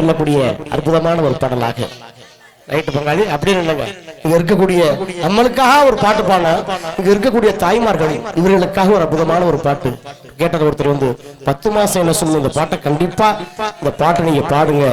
சொல்லக்கூடிய அற்புதமான ஒரு பாடலாக. ரைட்டு பங்காளி? அப்படின்னு இல்லைங்க. இங்க இருக்கக்கூடிய நம்மளுக்காக ஒரு பாட்டு பாட இங்க இருக்கக்கூடிய தாய்மார்கள் இவர்களுக்காக ஒரு அற்புதமான ஒரு பாட்டு. கேட்டது ஒருத்தர் வந்து பத்து மாசம் என்ன சொல்லணும் இந்த பாட்டை கண்டிப்பா இந்த பாட்டை நீங்க பாடுங்க.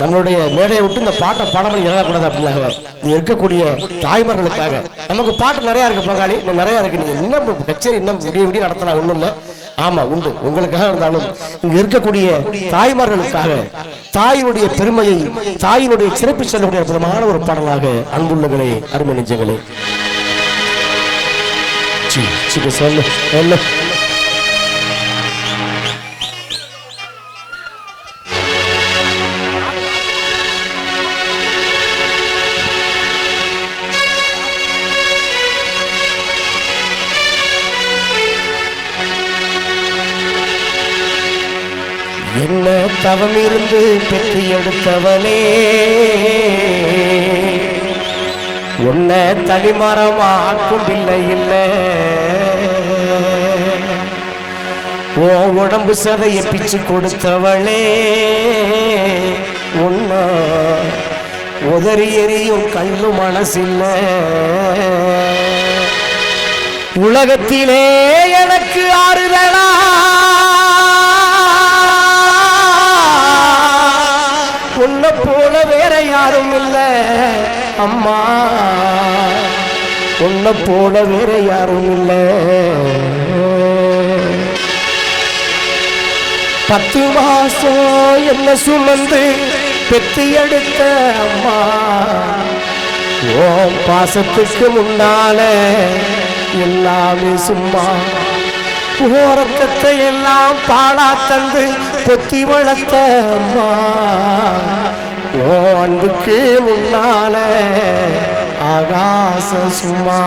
நம்மளுடைய மேடையை விட்டு இந்த பாட்டை பாடாமல் இறங்கக்கூடாது அப்படின்னாங்க இங்க இருக்கக்கூடிய தாய்மார்களுக்காக. நமக்கு பாட்டு நிறைய இருக்கு பங்காளி. இன்னும் நிறைய இருக்கு. நீங்க இன்னும் கச்சேரி இன்னும் விடிய விடிய நடத்தலாம் ஒண்ணும் இல்லை. ஆமா உண்டு. உங்களுக்காக இருந்தாலும் இங்க இருக்கக்கூடிய தாய்மார்களுக்காக தாயினுடைய பெருமையை தாயினுடைய சிறப்பு செல்லக்கூடிய அற்புதமான ஒரு பாடலாக அன்புள்ளங்களே அருமை நெஞ்சங்களே. சொல்லு. தவம் இருந்து பெற்று எடுத்தவனே. உன்னை தனிமரமாக்கும் இல்லை இல்லை. ஓ உடம்பு சதைய பிச்சு கொடுத்தவளே. உன்னா உதறி எறியும் கல்லு மனசில்ல. உலகத்திலே எனக்கு ஆறுதலா? அம்மா. உன்னை போல வேற யாரும் இல்லை. பத்து மாசம் என்ன சுமந்து பெத்தி எடுத்த அம்மா. ஓம் பாசத்துக்கு முன்னால எல்லாமே சும்மா. ஓரக்கத்தை எல்லாம் பாழா தந்து பொத்தி வளர்த்த அம்மா. ஓ அன்புக்கு முன்னால ஆகாச சும்மா.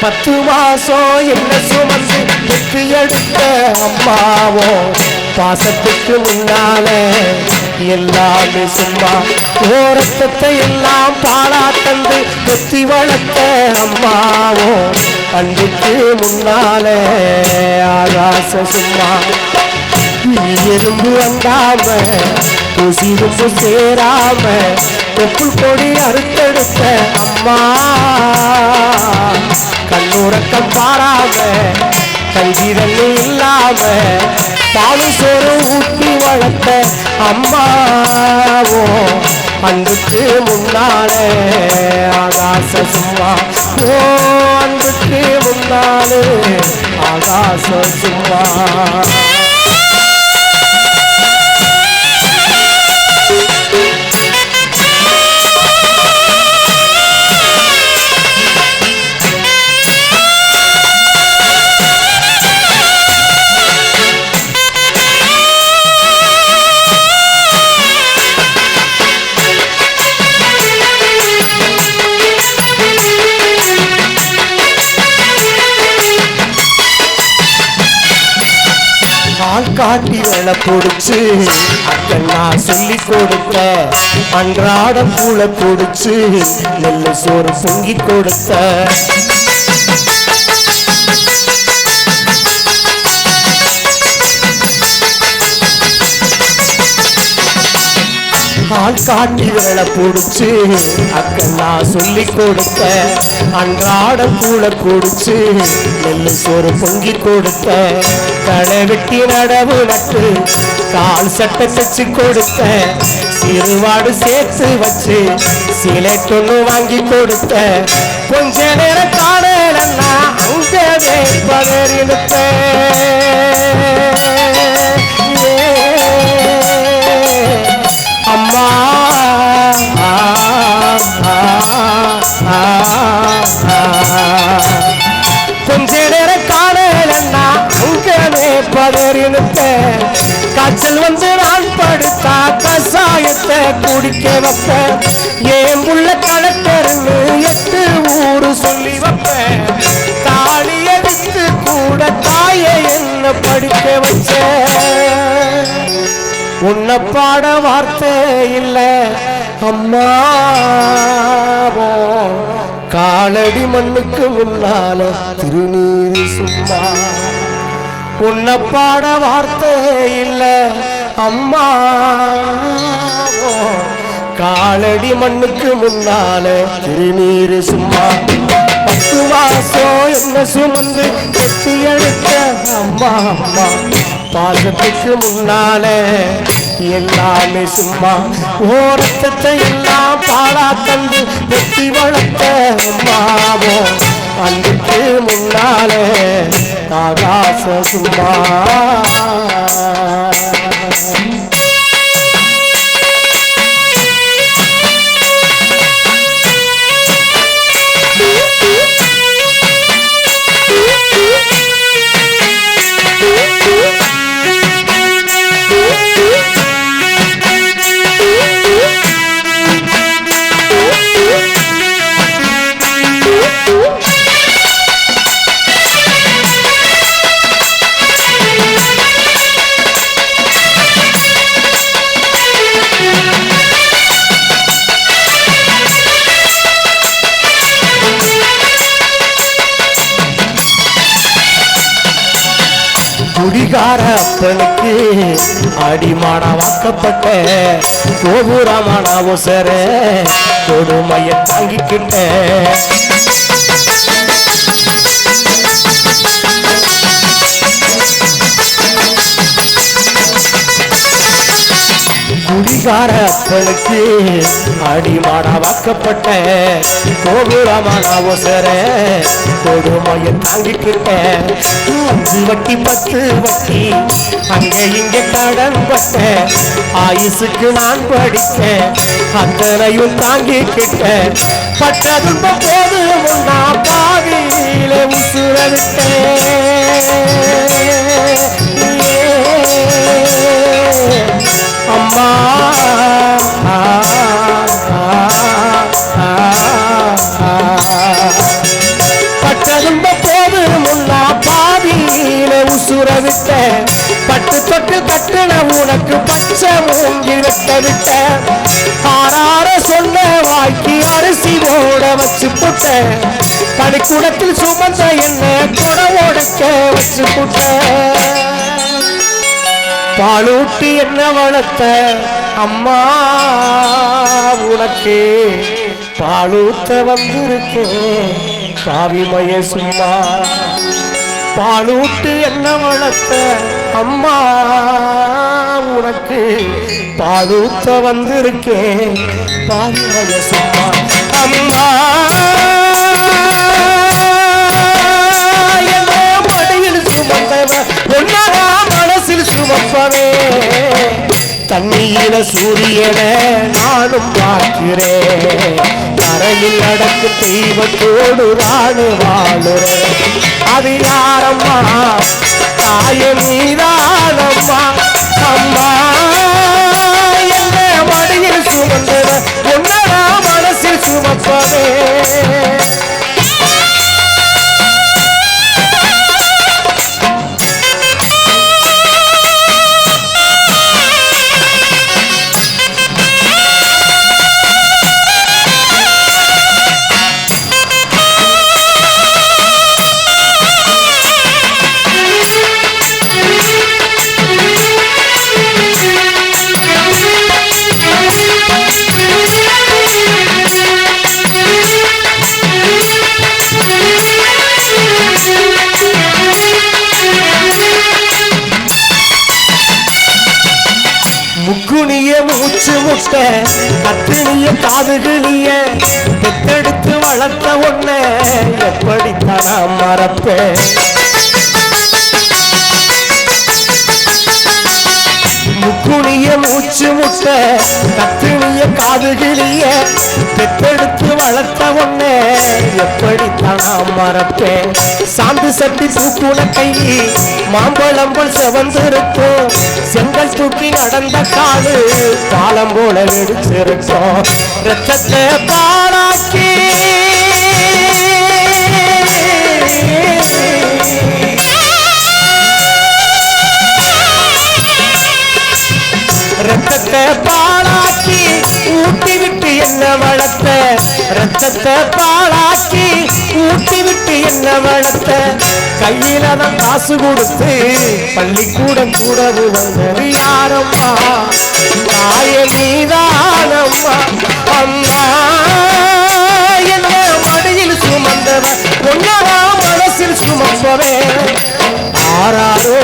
பத்து மாசம் என்ன சுமந்து பெற்று எடுத்த அம்மாவோ? பாசத்துக்கு முன்னால எல்லாமே சும்மா. ஓரத்தத்தை எல்லாம் பாலா தந்து கொத்தி வளர்த்த அம்மாவோ? அன்புக்கு முன்னால ஆகாச சும்மா. எறும்பு வந்தாம தூசி ரொம்ப சேராம தொப்புள் கொடி அறுத்தெடுத்த அம்மா. கண்ணுறக்கம் பாராம கஞ்சி தண்ணி இல்லாம பாலு சோறு ஊட்டி வளர்த்த அம்மாவோ அன்புக்கு முன்னாலே ஆகாச சும்மா. ஓ அன்புக்கு முன்னாலே ஆகாச சும்மா. காட்டி வேலை பொடிச்சு அக்கண்ணா சொல்லி கொடுத்த அன்றாட பூல பொடிச்சு நெல்லு சோறு பொங்கி கொடுத்த. ஆள் காட்டி வேலை பொடிச்சு அக்கண்ணா சொல்லி கொடுத்த அன்றாட கூட குடிச்சு நெல்லு சோறு பொங்கி கொடுத்த களை வெட்டி நடவு நட்டு கால் சட்டை தச்சு கொடுத்த திருவாடு சேர்த்து வச்சு சிலை தொண்ணு வாங்கி கொடுத்த. கொஞ்ச நேரம் காணலன்னா அங்கவே பகரிருப்பேன் கொஞ்ச நேரம் காணலன்னா அங்கவே பதறினுப்பேன் காய்ச்சல் வந்து நான் படுத்தா கசாயத்தை குடிக்க வைப்பேன் ஏன் புள்ள கலெக்டர்னு எட்டு ஊரு சொல்லி வைப்பேன் தாலி எடுத்து கூட தாயை என்ன படிக்க வச்சேன் உன்னை பாட வார்த்தை இல்லை. அம்மாவோ காலடி மண்ணுக்கு முன்னால திருநீர் சும்மா. உன்னை பாட வார்த்தை இல்ல அம்மா காலடி மண்ணுக்கு முன்னால திருநீர் சும்மா. பத்து வாசம் என்ன சுமந்து கெட்டி எடுத்த அம்மா அம்மா. பாசத்துக்கு முன்னால எல்லாமே சும்மா ஓரத்தத்தை எல்லாம் பாடா தந்து வெட்டி வளர்த்த மாவோ அன்றைக்கு முன்னாலே ஆகாச சும்மா. குடிகார அப்பனுக்கு அடிமான வாக்கப்பட்ட கோபுரமான ஒசர கொடுமைய தாங்கிக்கிட்ட குடிகார அப்பனுக்கு வாக்கப்பட்ட கோபுரமான அவசர கொடுமைய தாங்கிக்கிட்ட அஞ்சு வட்டி பத்து வட்டி அங்க இங்க கடன் பட்ட ஆயுசுக்கு நான் படித்த அத்தனையும் தாங்கிக்கிட்ட பட்ட துன்ப போது முன்னா பாவியிலே உசுரவிட்டேன் அம்மா. பட்டதும்ப போது முன்னா பாதியில உசுர விட்ட. பட்டு தொட்டு கட்டுன உனக்கு பச்சை மூங்கி விட்ட விட்ட. ஆறார சொன்ன வாய்க்கு அரிசி ஓட வச்சு புட்ட. பனிக்கூடத்தில் சுமந்த என்ன கொட உடைக்க வச்சு புட்ட. பாலூட்டி என்ன வளர்த்த? அம்மா உனக்கு பாலூத்த வந்திருக்கேன் சாவிமய சும்மா. பாலூட்டு என்ன வளர்த்த? அம்மா உனக்கு பாலூத்த வந்திருக்கேன் பாவிமய சும்மா. அம்மா தண்ணீர சூரியன நானும் பார்க்கிறேன் தரையில் நடக்கு தெய்வத்தோடு நானு வாழுறேன் அது யாரம்மா காதுகளிய பெத்தெடுத்து வளர்த்த ஒன்ன எப்படித்தான் நான் மறப்பேன்? முக்குனிய மூச்சு முட்ட கத்தினிய காதுகளிய பெத்தெடுத்து வளர்த்த ஒன்ன எப்படித்தான் நான் மறப்பேன்? சாந்து சட்டி பூக்குன கை மாம்பழம்பல் செவந்திருக்கும் செங்கல் தூக்கி நடந்த காலு. காலம் போல வெடிச்சிருக்கும். ரத்தத்தை பாடாக்கி ரத்தத்தை பாழாக்கி. ஊட்டி விட்டு என்ன வளர்த்த? ரத்தத்தை பாழாக்கி ஊட்டி விட்டு என்ன வளர்த்த? கையில தான் காசு கொடுத்து பள்ளிக்கூடம் கூடவு வந்தது யாரம்மா? தாய நீதானம்மா அம்மா. என்ன மடியில் சுமந்தவ உன்னவா மனசில் சுமந்தவே. ஆறாரோ